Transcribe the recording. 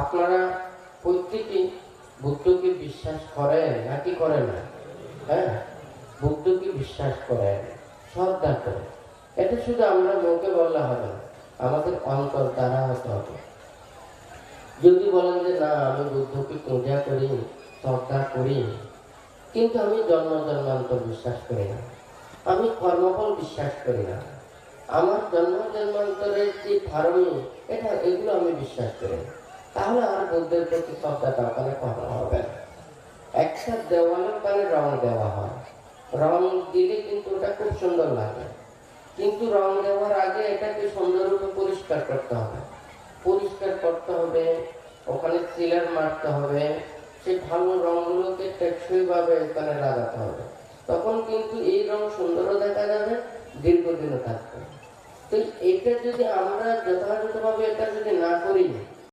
আপনারা প্রত্যেকেই বুদ্ধকে বিশ্বাস করেন নাকি করেন না? হ্যাঁ? বুদ্ধকে বিশ্বাস করেন, শ্রদ্ধা করেন। এটা শুধু আমরা মুখে বললে হবে না, আমাদের অন্তর দ্বারা হতে হবে। যদি বলেন যে, না, আমি বুদ্ধকে পূজা করি, শ্রদ্ধা করি, কিন্তু আমি জন্ম জন্মান্তর বিশ্বাস করি না, আমি কর্মফল বিশ্বাস করি না, আমার জন্ম জন্মান্তরের যে ফার্মি এটা, এগুলো আমি বিশ্বাস করি না। তাহলে আমার বুদ্ধের প্রতি শ্রদ্ধাটা ওখানে করা হবে না। একটা দেওয়ালের রং দেওয়া হয়। রং দিলে কিন্তু ওটা খুব সুন্দর লাগে। কিন্তু রং দেওয়ার আগে এটাকে সুন্দররূপে পরিষ্কার করতে হবে। পরিষ্কার করতে হবে, ওখানে সিলার মারতে হবে সেই ভালো রঙগুলোকে টেকসই ভাবে এখানে লাগাতে হবে। তখন কিন্তু এই রং সুন্দরও দেখা যাবে, দীর্ঘদিনও থাকবে। তো এটা যদি আমরা যথাযথভাবে এটা যদি না করি